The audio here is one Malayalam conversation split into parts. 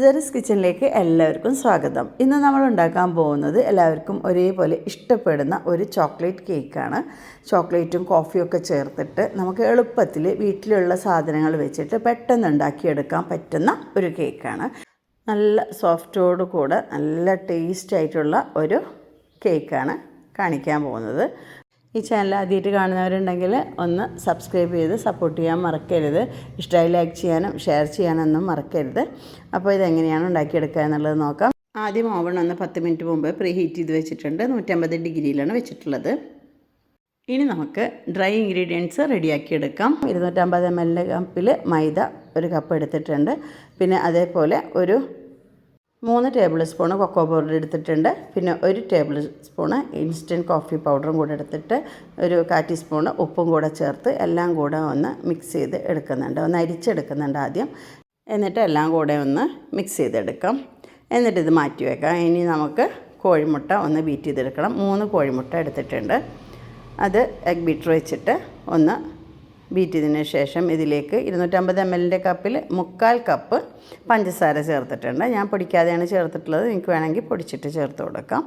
ജെറിസ് കിച്ചണിലേക്ക് എല്ലാവർക്കും സ്വാഗതം. ഇന്ന് നമ്മൾ ഉണ്ടാക്കാൻ പോകുന്നത് എല്ലാവർക്കും ഒരേപോലെ ഇഷ്ടപ്പെടുന്ന ഒരു ചോക്ലേറ്റ് കേക്കാണ്. ചോക്ലേറ്റും കോഫിയും ഒക്കെ ചേർത്തിട്ട് നമുക്ക് എളുപ്പത്തിൽ വീട്ടിലുള്ള സാധനങ്ങൾ വെച്ചിട്ട് പെട്ടെന്ന് ഉണ്ടാക്കിയെടുക്കാൻ പറ്റുന്ന ഒരു കേക്കാണ്. നല്ല സോഫ്റ്റോട് കൂടെ നല്ല ടേസ്റ്റ് ആയിട്ടുള്ള ഒരു കേക്കാണ് കാണിക്കാൻ പോകുന്നത്. ഈ ചാനൽ ആദ്യമായിട്ട് കാണുന്നവരുണ്ടെങ്കിൽ ഒന്ന് സബ്സ്ക്രൈബ് ചെയ്ത് സപ്പോർട്ട് ചെയ്യാൻ മറക്കരുത്. ഇഷ്ടമായി ലൈക്ക് ചെയ്യാനും ഷെയർ ചെയ്യാനൊന്നും മറക്കരുത്. അപ്പോൾ ഇതെങ്ങനെയാണ് ഉണ്ടാക്കിയെടുക്കുക എന്നുള്ളത് നോക്കാം. ആദ്യം ഓവൺ ഒന്ന് പത്ത് മിനിറ്റ് മുമ്പ് പ്രീ ഹീറ്റ് ചെയ്ത് വെച്ചിട്ടുണ്ട്. നൂറ്റമ്പത് ഡിഗ്രിയിലാണ് വെച്ചിട്ടുള്ളത്. ഇനി നമുക്ക് ഡ്രൈ ഇൻഗ്രീഡിയൻസ് റെഡിയാക്കിയെടുക്കാം. ഇരുന്നൂറ്റമ്പത് എം എൽ കപ്പിൽ മൈദ ഒരു കപ്പ് എടുത്തിട്ടുണ്ട്. പിന്നെ അതേപോലെ ഒരു മൂന്ന് ടേബിൾ സ്പൂൺ കൊക്കോ പൗഡർ എടുത്തിട്ടുണ്ട്. പിന്നെ ഒരു ടേബിൾ സ്പൂൺ ഇൻസ്റ്റന്റ് കോഫി പൗഡറും കൂടെ എടുത്തിട്ട് ഒരു കാ സ്പൂൺ ഉപ്പും കൂടെ ചേർത്ത് എല്ലാം കൂടെ ഒന്ന് മിക്സ് ചെയ്ത് എടുക്കുന്നുണ്ട്. ഒന്ന് അരിച്ചെടുക്കുന്നുണ്ട് ആദ്യം. എന്നിട്ട് എല്ലാം കൂടെ ഒന്ന് മിക്സ് ചെയ്തെടുക്കാം. എന്നിട്ട് ഇത് മാറ്റി വെക്കാം. ഇനി നമുക്ക് കോഴിമുട്ട ഒന്ന് ബീറ്റ് ചെയ്തെടുക്കണം. മൂന്ന് കോഴിമുട്ട എടുത്തിട്ടുണ്ട്. അത് എഗ് ബീറ്റർ വെച്ചിട്ട് ഒന്ന് ബീറ്റ് ചെയ്തതിന് ശേഷം ഇതിലേക്ക് ഇരുന്നൂറ്റമ്പത് എം എല്ലിന്റെ കപ്പിൽ മുക്കാൽ കപ്പ് പഞ്ചസാര ചേർത്തിട്ടുണ്ട്. ഞാൻ പൊടിക്കാതെയാണ് ചേർത്തിട്ടുള്ളത്. നിങ്ങൾക്ക് വേണമെങ്കിൽ പൊടിച്ചിട്ട് ചേർത്ത് കൊടുക്കാം.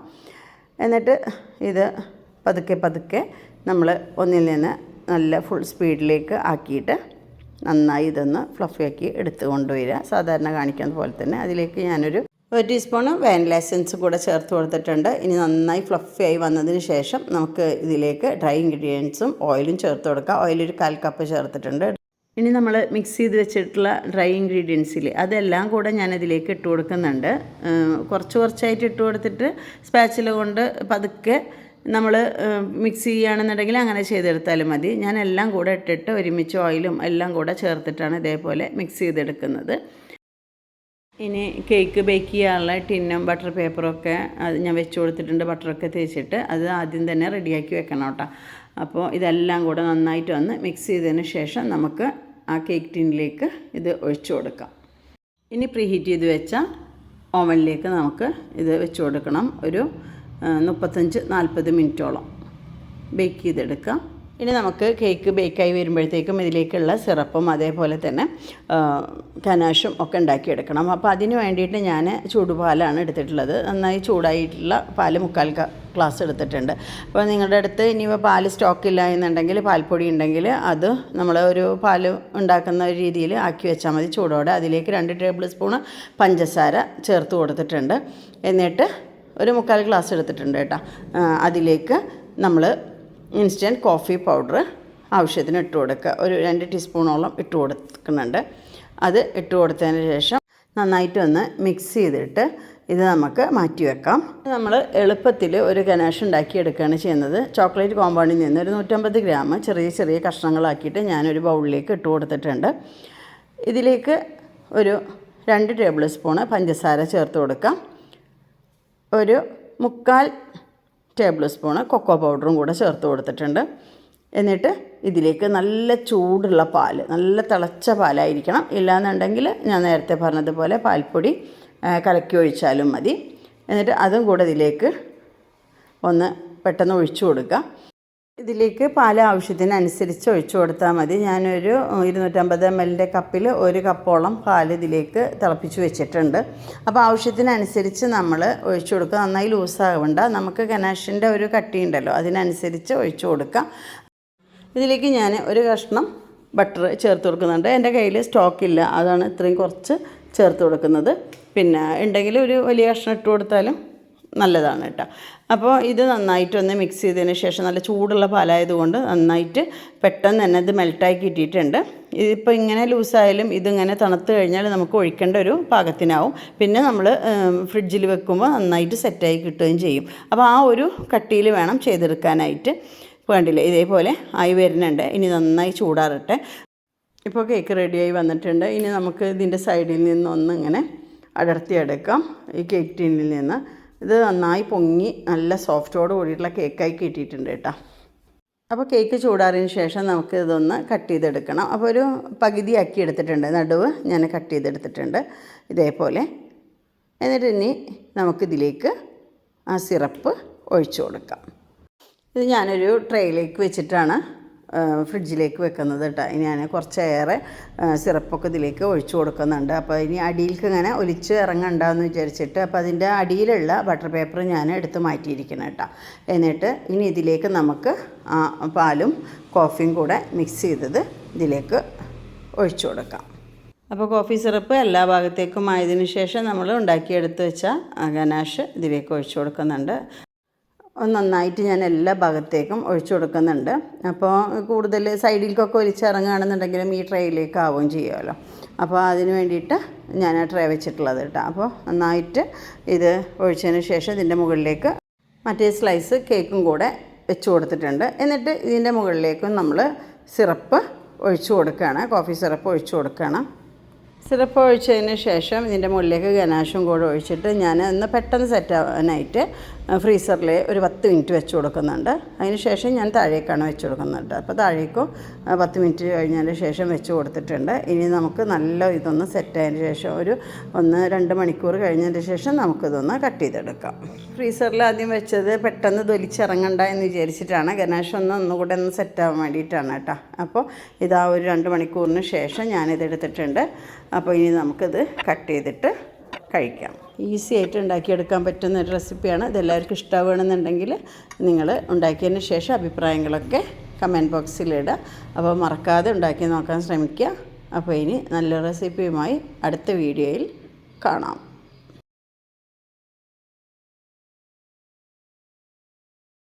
എന്നിട്ട് ഇത് പതുക്കെ പതുക്കെ നമ്മൾ ഒന്നിൽ നിന്ന് നല്ല ഫുൾ സ്പീഡിലേക്ക് ആക്കിയിട്ട് നന്നായി ഇതൊന്ന് ഫ്ലഫിയാക്കി എടുത്ത് കൊണ്ടുവരിക സാധാരണ കാണിക്കുന്ന പോലെ തന്നെ അതിലേക്ക് ഞാനൊരു ഒരു ടീസ്പൂണ് വാനില എസൻസ് കൂടെ ചേർത്ത് കൊടുത്തിട്ടുണ്ട്. ഇനി നന്നായി ഫ്ലഫി ആയി വന്നതിന് ശേഷം നമുക്ക് ഇതിലേക്ക് ഡ്രൈ ഇൻഗ്രീഡിയൻസും ഓയിലും ചേർത്ത് കൊടുക്കാം. ഓയിൽ ഒരു കാൽ കപ്പ് ചേർത്തിട്ടുണ്ട്. ഇനി നമ്മൾ മിക്സ് ചെയ്ത് വെച്ചിട്ടുള്ള ഡ്രൈ ഇൻഗ്രീഡിയൻസിൽ അതെല്ലാം കൂടെ ഞാൻ ഇതിലേക്ക് ഇട്ട് കൊടുക്കുന്നുണ്ട്. കുറച്ച് കുറച്ചായിട്ട് ഇട്ട് കൊടുത്തിട്ട് സ്പാച്ചില കൊണ്ട് പതുക്കെ നമ്മൾ മിക്സ് ചെയ്യുകയാണെന്നുണ്ടെങ്കിൽ അങ്ങനെ ചെയ്തെടുത്താലും മതി. ഞാൻ എല്ലാം കൂടെ ഇട്ടിട്ട് ഒരുമിച്ച് ഓയിലും എല്ലാം കൂടെ ചേർത്തിട്ടാണ് ഇതേപോലെ മിക്സ് ചെയ്തെടുക്കുന്നത്. ഇനി കേക്ക് ബേക്ക് ചെയ്യാനുള്ള ടിന്നും ബട്ടർ പേപ്പറും ഒക്കെ അത് ഞാൻ വെച്ച് കൊടുത്തിട്ടുണ്ട് ബട്ടറൊക്കെ തേച്ചിട്ട് അത് ആദ്യം തന്നെ റെഡിയാക്കി വെക്കണം കേട്ടോ. അപ്പോൾ ഇതെല്ലാം കൂടെ നന്നായിട്ട് വന്ന് മിക്സ് ചെയ്തതിന് ശേഷം നമുക്ക് ആ കേക്ക് ടിന്നിലേക്ക് ഇത് ഒഴിച്ചു കൊടുക്കാം. ഇനി പ്രീഹീറ്റ് ചെയ്ത് വെച്ച ഓവനിലേക്ക് നമുക്ക് ഇത് വെച്ച് കൊടുക്കണം. ഒരു മുപ്പത്തഞ്ച് നാൽപ്പത് മിനിറ്റോളം ബേക്ക് ചെയ്തെടുക്കാം. ഇനി നമുക്ക് കേക്ക് ബേക്കായി വരുമ്പോഴത്തേക്കും ഇതിലേക്കുള്ള സിറപ്പും അതേപോലെ തന്നെ കനാഷും ഒക്കെ ഉണ്ടാക്കിയെടുക്കണം. അപ്പോൾ അതിന് വേണ്ടിയിട്ട് ഞാൻ ചൂടുപാലാണ് എടുത്തിട്ടുള്ളത്. നന്നായി ചൂടായിട്ടുള്ള പാൽ മുക്കാൽ ഗ്ലാസ് എടുത്തിട്ടുണ്ട്. അപ്പോൾ നിങ്ങളുടെ അടുത്ത് ഇനി സ്റ്റോക്ക് സ്റ്റോക്കില്ല എന്നുണ്ടെങ്കിൽ പാൽപ്പൊടി ഉണ്ടെങ്കിൽ അത് നമ്മൾ ഒരു പാൽ ഉണ്ടാക്കുന്ന രീതിയിൽ ആക്കി വെച്ചാൽ മതി. ചൂടോടെ അതിലേക്ക് രണ്ട് ടേബിൾ സ്പൂണ് പഞ്ചസാര ചേർത്ത് കൊടുത്തിട്ടുണ്ട്. എന്നിട്ട് ഒരു മുക്കാൽ ഗ്ലാസ് എടുത്തിട്ടുണ്ട് കേട്ടോ. അതിലേക്ക് നമ്മൾ ഇൻസ്റ്റന്റ് കോഫി പൗഡർ ആവശ്യത്തിന് ഇട്ട് കൊടുക്കുക. ഒരു രണ്ട് ടീസ്പൂണോളം ഇട്ട് കൊടുക്കുന്നുണ്ട്. അത് ഇട്ട് കൊടുത്തതിന് ശേഷം നന്നായിട്ട് ഒന്ന് മിക്സ് ചെയ്തിട്ട് ഇത് നമുക്ക് മാറ്റി വെക്കാം. നമ്മൾ എളുപ്പത്തിൽ ഒരു ഗനാഷ് ഉണ്ടാക്കിയെടുക്കുകയാണ് ചെയ്യുന്നത്. ചോക്ലേറ്റ് കോമ്പൗണ്ടിൽ നിന്ന് ഒരു നൂറ്റമ്പത് ഗ്രാം ചെറിയ ചെറിയ കഷ്ണങ്ങളാക്കിയിട്ട് ഞാനൊരു ബൗളിലേക്ക് ഇട്ട് കൊടുത്തിട്ടുണ്ട്. ഇതിലേക്ക് ഒരു രണ്ട് ടേബിൾ സ്പൂണ് പഞ്ചസാര ചേർത്ത് കൊടുക്കാം. ഒരു മുക്കാൽ ടേബിൾ സ്പൂണ് കൊക്കോ പൗഡറും കൂടെ ചേർത്ത് കൊടുത്തിട്ടുണ്ട്. എന്നിട്ട് ഇതിലേക്ക് നല്ല ചൂടുള്ള പാൽ നല്ല തിളച്ച പാലായിരിക്കണം. ഇല്ലാന്നുണ്ടെങ്കിൽ ഞാൻ നേരത്തെ പറഞ്ഞതുപോലെ പാൽപ്പൊടി കലക്കി ഒഴിച്ചാലും മതി. എന്നിട്ട് അതും കൂടെ ഇതിലേക്ക് ഒന്ന് പെട്ടെന്ന് ഒഴിച്ചു കൊടുക്കുക. ഇതിലേക്ക് പാൽ ആവശ്യത്തിനനുസരിച്ച് ഒഴിച്ചു കൊടുത്താൽ മതി. ഞാനൊരു ഇരുന്നൂറ്റമ്പത് എം എല്ലിന്റെ കപ്പിൽ ഒരു കപ്പോളം പാൽ ഇതിലേക്ക് തിളപ്പിച്ച് വെച്ചിട്ടുണ്ട്. അപ്പോൾ ആവശ്യത്തിനനുസരിച്ച് നമ്മൾ ഒഴിച്ചു കൊടുക്കുക. നന്നായി ലൂസാകണ്ട. നമുക്ക് ഗനാഷിന്റെ ഒരു കട്ടി ഉണ്ടല്ലോ അതിനനുസരിച്ച് ഒഴിച്ചു കൊടുക്കാം. ഇതിലേക്ക് ഞാൻ ഒരു കഷ്ണം ബട്ടർ ചേർത്ത് കൊടുക്കുന്നുണ്ട്. എന്റെ കയ്യിൽ സ്റ്റോക്കില്ല അതാണ് ഇത്രയും കുറച്ച് ചേർത്ത് കൊടുക്കുന്നത്. പിന്നെ ഉണ്ടെങ്കിൽ ഒരു വലിയ കഷ്ണം ഇട്ട് കൊടുത്താലും നല്ലതാണ് കേട്ടോ. അപ്പോൾ ഇത് നന്നായിട്ടൊന്ന് മിക്സ് ചെയ്തതിന് ശേഷം നല്ല ചൂടുള്ള പാലായതുകൊണ്ട് നന്നായിട്ട് പെട്ടെന്ന് തന്നെ ഇത് മെൽട്ടായി കിട്ടിയിട്ടുണ്ട്. ഇതിപ്പോൾ ഇങ്ങനെ ലൂസായാലും ഇതിങ്ങനെ തണുത്ത് കഴിഞ്ഞാൽ നമുക്ക് ഒഴിക്കേണ്ട ഒരു പാകത്തിനാവും. പിന്നെ നമ്മൾ ഫ്രിഡ്ജിൽ വെക്കുമ്പോൾ നന്നായിട്ട് സെറ്റായി കിട്ടുകയും ചെയ്യും. അപ്പോൾ ആ ഒരു കട്ടിയിൽ വേണം ചെയ്തെടുക്കാനായിട്ട്. വേണ്ടില്ല ഇതേപോലെ ആയി വരുന്നുണ്ട്. ഇനി നന്നായി ചൂടാറട്ടെ. ഇപ്പോൾ കേക്ക് റെഡിയായി വന്നിട്ടുണ്ട്. ഇനി നമുക്ക് ഇതിന്റെ സൈഡിൽ നിന്നൊന്ന് ഇങ്ങനെ അടർത്തിയെടുക്കാം. ഈ കേക്ക് ടീനിൽ നിന്ന്. ഇത് നന്നായി പൊങ്ങി നല്ല സോഫ്റ്റോട് കൂടിയിട്ടുള്ള കേക്കായി കിട്ടിയിട്ടുണ്ട് കേട്ടോ. അപ്പോൾ കേക്ക് ചൂടാറിന് ശേഷം നമുക്ക് ഇതൊന്ന് കട്ട് ചെയ്തെടുക്കണം. അപ്പോൾ ഒരു പകുതിയാക്കി എടുത്തിട്ടുണ്ട്. നടുവ് ഞാൻ കട്ട് ചെയ്തെടുത്തിട്ടുണ്ട് ഇതേപോലെ. എന്നിട്ട് ഇനി നമുക്കിതിലേക്ക് ആ സിറപ്പ് ഒഴിച്ചു കൊടുക്കാം. ഇത് ഞാനൊരു ട്രേയിലേക്ക് വെച്ചിട്ടാണ് ഫ്രിഡ്ജിലേക്ക് വെക്കുന്നത് കേട്ടോ ഇനി ഞാൻ കുറച്ചേറെ സിറപ്പൊക്കെ ഇതിലേക്ക് ഒഴിച്ചു കൊടുക്കുന്നുണ്ട്. അപ്പോൾ ഇനി അടിയിലേക്ക് ഇങ്ങനെ ഒലിച്ച് ഇറങ്ങണ്ടെന്ന് വിചാരിച്ചിട്ട് അപ്പോൾ അതിന്റെ അടിയിലുള്ള ബട്ടർ പേപ്പർ ഞാൻ എടുത്ത് മാറ്റിയിരിക്കണം കേട്ടോ എന്നിട്ട് ഇനി ഇതിലേക്ക് നമുക്ക് പാലും കോഫിയും കൂടെ മിക്സ് ചെയ്തത് ഇതിലേക്ക് ഒഴിച്ചു കൊടുക്കാം. അപ്പോൾ കോഫി സിറപ്പ് എല്ലാ ഭാഗത്തേക്കും ആയതിനു ശേഷം നമ്മൾ ഉണ്ടാക്കിയെടുത്ത് വെച്ച ഗനാഷ് ഇതിലേക്ക് ഒഴിച്ചു കൊടുക്കുന്നുണ്ട്. നന്നായിട്ട് ഞാൻ എല്ലാ ഭാഗത്തേക്കും ഒഴിച്ചു കൊടുക്കുന്നുണ്ട്. അപ്പോൾ കൂടുതൽ സൈഡിലേക്കൊക്കെ ഒലിച്ചിറങ്ങുകയാണെന്നുണ്ടെങ്കിലും ഈ ട്രേയിലേക്ക് ആവുകയും ചെയ്യുമല്ലോ. അപ്പോൾ അതിന് വേണ്ടിയിട്ട് ഞാൻ ആ ട്രേ വെച്ചിട്ടുള്ളത് കേട്ടോ. അപ്പോൾ നന്നായിട്ട് ഇത് ഒഴിച്ചതിന് ശേഷം ഇതിന്റെ മുകളിലേക്ക് മറ്റേ സ്ലൈസ് കേക്കും കൂടെ വെച്ച് കൊടുത്തിട്ടുണ്ട്. എന്നിട്ട് ഇതിന്റെ മുകളിലേക്കും നമ്മൾ സിറപ്പ് ഒഴിച്ചു കൊടുക്കുകയാണ് കോഫി സിറപ്പ് ഒഴിച്ചു കൊടുക്കുകയാണ്. സിറപ്പ് ഒഴിച്ചതിന് ശേഷം ഇതിന്റെ മുകളിലേക്ക് ഗനാഷും കൂടെ ഒഴിച്ചിട്ട് ഞാൻ ഒന്ന് പെട്ടെന്ന് സെറ്റ് ആവാനായിട്ട് ഫ്രീസറിൽ ഒരു പത്ത് മിനിറ്റ് വെച്ച് കൊടുക്കുന്നുണ്ട്. അതിന് ശേഷം ഞാൻ താഴേക്കാണ് വെച്ച് കൊടുക്കുന്നുണ്ട്. അപ്പോൾ താഴേക്കും പത്ത് മിനിറ്റ് കഴിഞ്ഞതിന് ശേഷം വെച്ച് കൊടുത്തിട്ടുണ്ട്. ഇനി നമുക്ക് നല്ല ഇതൊന്ന് സെറ്റ് ആയതിന് ശേഷം ഒരു ഒന്ന് രണ്ട് മണിക്കൂർ കഴിഞ്ഞതിന് ശേഷം നമുക്കിതൊന്ന് കട്ട് ചെയ്തെടുക്കാം. ഫ്രീസറിൽ ആദ്യം വെച്ചത് പെട്ടെന്ന് തൊലിച്ചിറങ്ങണ്ട എന്ന് വിചാരിച്ചിട്ടാണ്. ഗനാഷ് ഒന്ന് ഒന്നുകൂടെ ഒന്ന് സെറ്റ് ആവാൻ വേണ്ടിയിട്ടാണ് കേട്ടോ. അപ്പോൾ ഇതാ ഒരു രണ്ട് മണിക്കൂറിന് ശേഷം ഞാനിത് എടുത്തിട്ടുണ്ട് അപ്പോൾ ഇനി നമുക്കിത് കട്ട് ചെയ്തിട്ട് കഴിക്കാം. ഈസി ആയിട്ട് ഉണ്ടാക്കിയെടുക്കാൻ പറ്റുന്ന ഒരു റെസിപ്പിയാണ്. ഇതെല്ലാവർക്കും ഇഷ്ടമാവുകയാണെന്നുണ്ടെങ്കിൽ നിങ്ങൾ ഉണ്ടാക്കിയതിന് ശേഷം അഭിപ്രായങ്ങളൊക്കെ കമന്റ് ബോക്സിലിടുക അപ്പോൾ മറക്കാതെ ഉണ്ടാക്കി നോക്കാൻ ശ്രമിക്കുക. അപ്പോൾ ഇനി നല്ല റെസിപ്പിയുമായി അടുത്ത വീഡിയോയിൽ കാണാം.